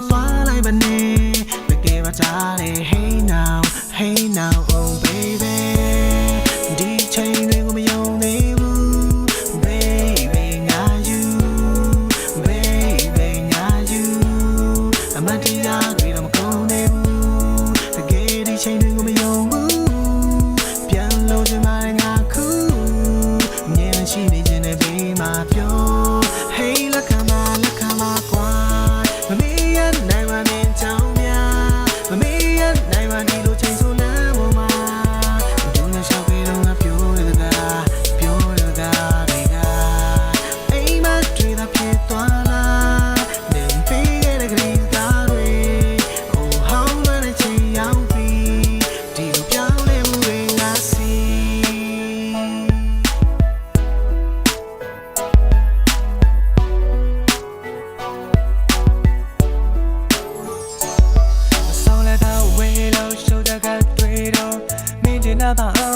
สวาไรบันนี้ไปเกว่าจารี about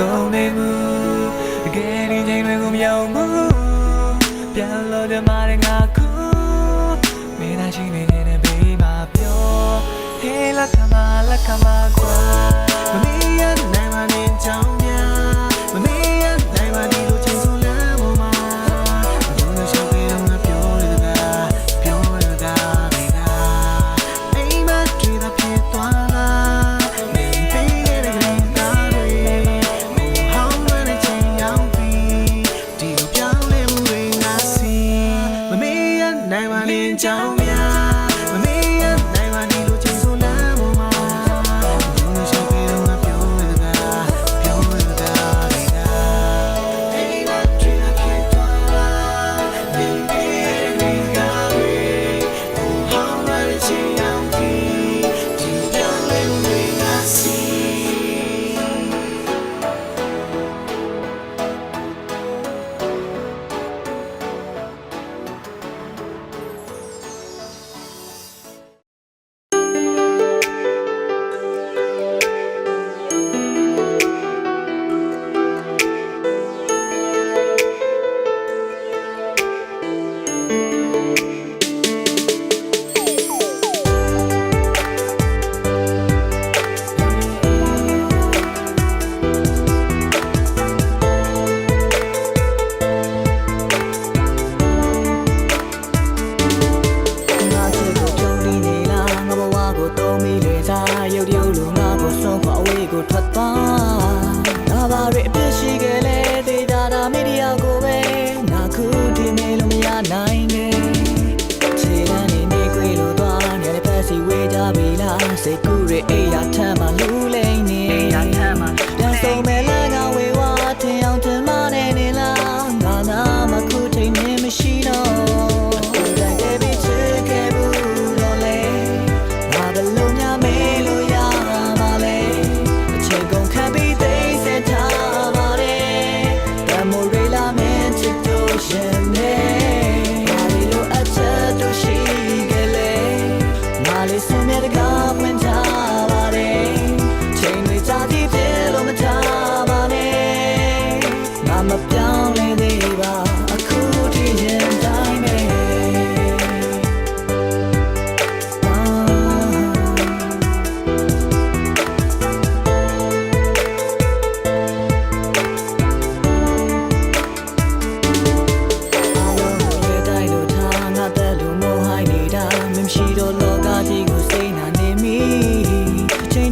ကုန်နေမှုတကယ်ဒီချိန်တွေကိုမရောက်ဘူးပြန်လို့တမရငါခုမင်းသာရှိနေတဲ့ဘေးမှာပြော Hey la cama la cama ကွာမမီးရနိုင်မနေချောင်း 将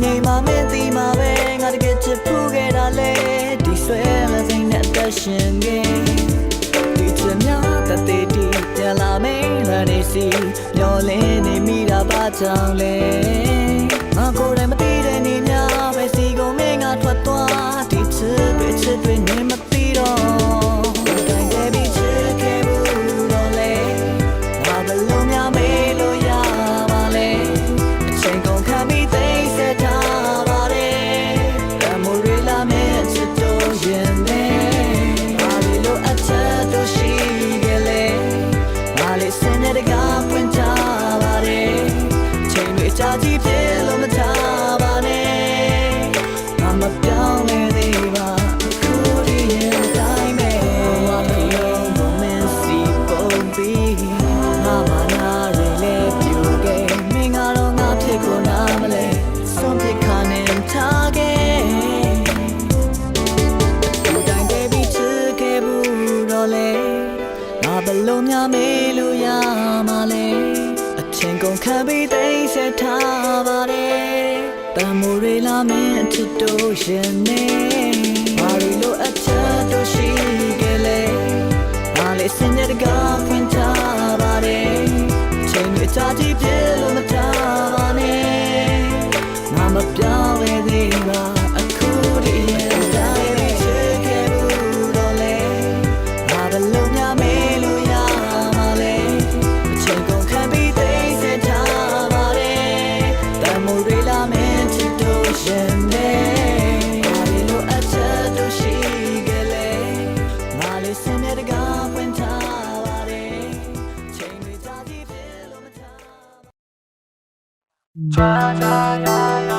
နေမှာမင်းသိမှာပဲငါတကယ်ချစ်ဖို့ခဲ့တာလေဒီဆွဲလက်စိတ်နဲ့အသက်ရှင်ခဲ့ဒီချစ်များတသေးတီပြန်လာမင်းလည်းနေစီမျောလင်းနေမိတာပါကြောင့်လေငါကိုယ်တိုင်မသိတဲ့နေများပဲစီကုန်မင်းငါထွက်သွားဒီချစ်တွေချစ်တွေနေမသိတော့ ခံပြီးသိဆက်ထားပါတယ်တမိုးရီလာမင်းအချစ်တို့ရှင်နေဘာလို့အချစ်တို့ရှိကြလဲဘာလဲစင်ရကဖွင့်ထားပါတယ်ချိန်ရချာကြည့်ပြလို့မထားပါနဲ့ငါမပြောင်းလဲ 음.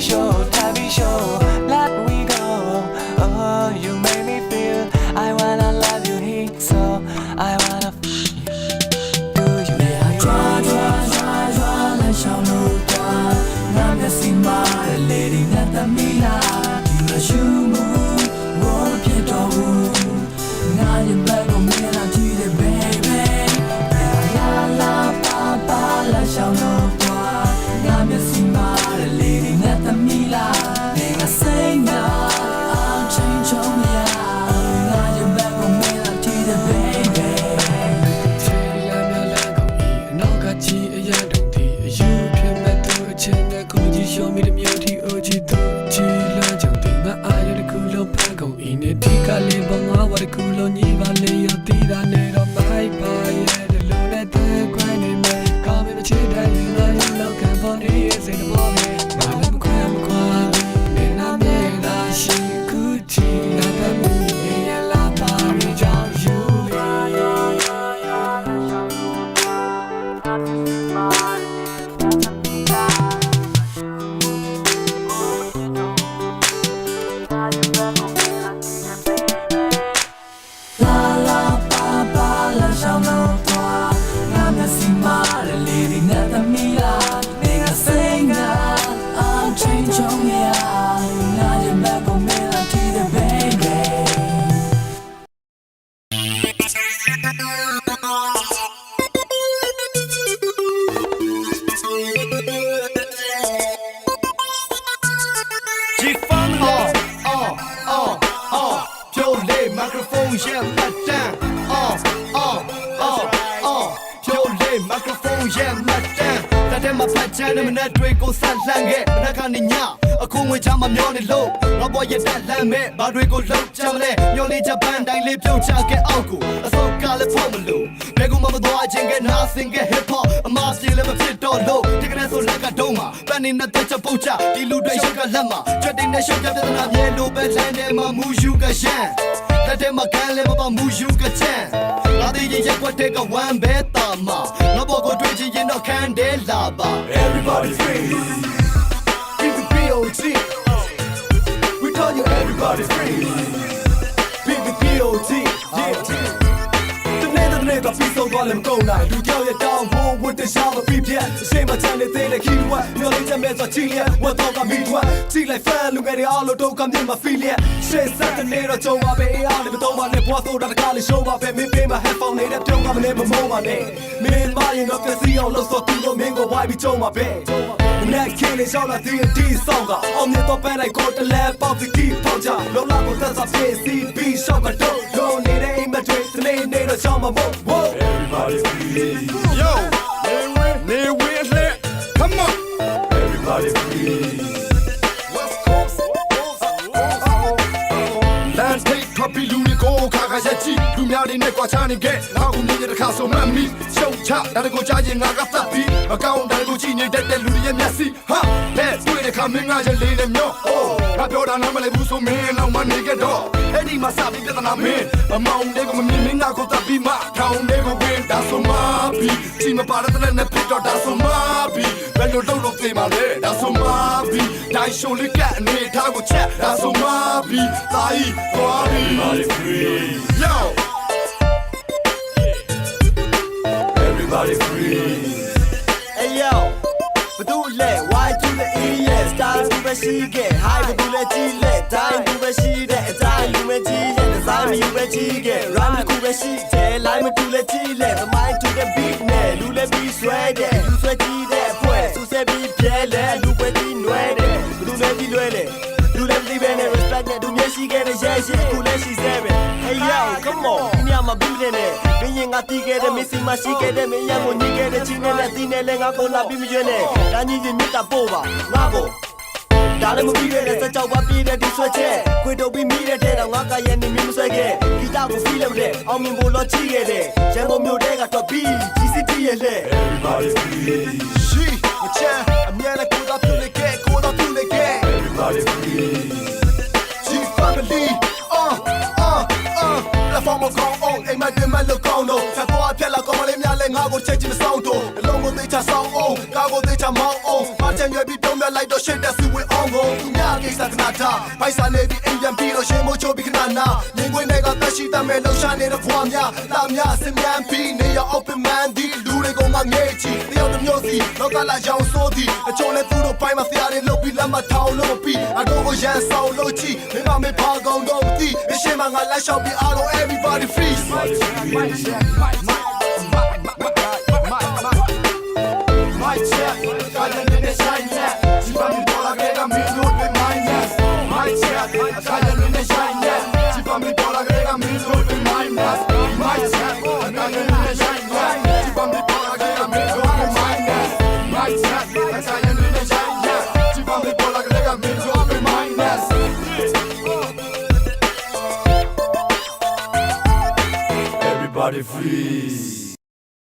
Show, Tabby Show. ခုဝင်ချမှာမျောနေလို့ငါဘောရဲ့တက်လန့်မဲ့ဘာတွေကိုလောက်ချမလဲမျောနေချပန်းတိုင်းလေးပြုတ်ချခဲ့အောက်ကိုအစောကလည်းဖို့မလို့ဘယ်ကူမှမသွားခြင်းကနာစင်က hip hop အမစီလည်းမဖြစ်တော့လို့ဒီကနေ့ဆိုလက်ကတုံးမှာပန်းနေတဲ့တက်ချက်ပုတ်ချဒီလူတွေရုပ်ကလက်မှာကြွတဲ့နဲ့ရှုပ်တဲ့ပြဿနာမြေလိုပဲလမ်းထဲမှာမူယူကရှမ်းလက်ထဲမှာကန်လည်းမပါမူယူကချမ်းငါတို့ရဲ့ရက်ွက်တဲ့ကဝမ်းပဲတာမှာငါဘောကိုတွေ့ချင်ရင်တော့ခံတယ်လာပါ Everybody free PPPOT We tell you everybody free PPPOT yeah တနေ့တနေ့တော့ ပြီးဆုံးသွားလည်းမကုန်နိုင်လူကြောက်ရဲ့တောင်းဖို့ဝတ်တဲ့ရှာမပြီးပြတ်အရှိမချမ်းနေတဲ့တဲ့ခီးဝတ်မျောလေးချက်မဲ့ဆိုချီလျက်ဝတ်တော့ကမိထွတ်ကြည့်လိုက်ဖန်လူငယ်တွေအားလုံးတော့ကမြင်မဖီလျက်ရှေ့ဆက်တဲ့နေ့တော့ကြုံပါပဲအားလည်းမတော့ပါနဲ့ဘွားဆိုတာတကားလေးရှုံးပါပဲမင်းပေးမှာ headphone နေတဲ့ပြုံးကမနဲ့မမုန်းပါနဲ့မင်းမရင်တော့ပြစီအောင်လို့ဆိုသူတို့မင်းကိုဝိုင်းပြီးကြုံပါပဲနဲ့ခင်းလေးရှောင်းလာတဲ့ဒီဆောင်ကအောင်မြင်တော့ပန်းလိုက်ကိုတလဲပေါက်ပြီးပေါက်ကြလောလာကိုသက်သာပြေးစီပြီးရှောက်ကတော့လုံးနေတဲ့အိမ်မတွေ တနေ့နေ့တော့ရှောင်းမှာမို့ Everybody free Yo, near with it. Come on. Everybody free West Coast. Land take ထွက်ပြီးလူတွေကိုခါခါရက်ကြည့်လူများတွေနဲ့ကြွားချနေခဲ့ငါကမြင်တဲ့တစ်ခါဆိုမှတ်မိရှုံချဒါတကိုကြားရင်ငါကသတ်ပြီးအကောင့်တိုင်းကိုကြည့်နေတဲ့တဲ့လူတွေရဲ့မျက်စိဟာ တဲ့တွေ့တဲ့ခါမင်းငါရဲ့လေးနဲ့မျောအိုးငါပြောတာနားမလည်ဘူးဆိုမင်းတော့မနေခဲ့တော့အဲ့ဒီမှာစပြီးပြဿနာမင်းအမောင်တွေကမမြင်မင်းငါကိုသတ်ပြီးမှထောင်တွေကိုဝင်ဒါဆိုမှပြီးဒီမပါတဲ့နဲ့ဖြစ်တော့ဒါဆိုမှပြီးဘယ်လိုလုပ်လို့သိမှာလဲဒါဆိုမှပြီးဒိုင်ရှိုလေးကအနေထားကိုချက်ဒါဆိုမှပြီးသာဤသွားပြီး Everybody free Yo Everybody free Hey yo ဘသူလဲ why to the e yes style သူပဲ ရှိခဲ့ high ဘသူလဲကြီးလဲ time သူပဲရှိတဲ့အတိုင်းလူပဲကြီးရဲ့ design ယူပဲကြီးခဲ့ rhyme တစ်ခုပဲရှိတယ် line မတူလဲကြီးလဲ the mind to the beat နဲ့လူလဲပြီးဆွဲတယ်လူဆွဲကြီးတဲ့အဖွဲ့စူးစဲပြီးပြဲလဲလူပဲကြီးနွဲတယ်ဘသူလဲကြီးလွဲလဲလူလဲမသိပဲနဲ့ respect နဲ့သူမျက်ရှိခဲ့တဲ့ရဲ့ရှိခုလဲရှိစဲပဲ Hey yo come on ဒီညမှာပြီးတဲ့နဲ့ဘင်းရင်ငါတီးခဲ့တဲ့မစ္စည်းမရှိခဲ့တဲ့မင်းရံကိုညီခဲ့တဲ့ချင်းနဲ့လက်သီးနဲ့လဲငါကိုလာပြီးမရွေးနဲ့ဒါညီချင်းမြတ်တာပို့ပါငါကို ဒါလည်းမပြီးတဲ့စက်ကြောက်ပါပြည့်တဲ့ဒီဆွဲချက်ခွေတုပ်ပြီးမိတဲ့တဲ့တော့ငါကရဲ့နေမင်းမဆွဲခဲ့ဂီတကိုဖီးလို့တဲ့အောင်မြင်ဖို့လောချီခဲ့တဲ့ရန်ကုန်မြို့တဲကတော့ပြီး GCT ရဲ့လက် Everybody free She my chan အမြဲတမ်းကိုသာပြုတ်နေခဲ့ကိုသာပြုတ်နေခဲ့ Everybody free G family uh uh uh la forme grand on et ma de mal le condo ça doit faire la comme les miens les ng ါကိုချက်ချင်မဆောင်တော့အလုံးကိုသိချဆောင်အောင်ကာကိုသိချမောင်းအောင်မချင်ရွယ်ပြီးတုံးမြလိုက်တော့ shit that we on go သူများကိစ္စကနာတာဖိုက်စာနေပြီးအိမ်ပြန်ပြီးတော့ရှင်းမို့ချိုးပြီးခဏနာငင်းခွေနဲ့ကတက်ရှိတတ်မဲ့လှရှာနေတဲ့ဘွားများလာများစင်မြန်ပြီးနေရ open man ဒီလူတွေကိုငါငဲ့ချီတယောက်တစ်မျိုးစီလောကလာရောင်စိုးသည်အချို့လဲသူတို့ပိုင်းမှာဆရာတွေလုတ်ပြီးလက်မထောင်လို့ပြီးအတော့ကိုရန်ဆောင်လို့ချီမိမမေပါကောင်းတော့မသိအရှင်မငါလက်လျှောက်ပြီးအားလုံး everybody freeze ままま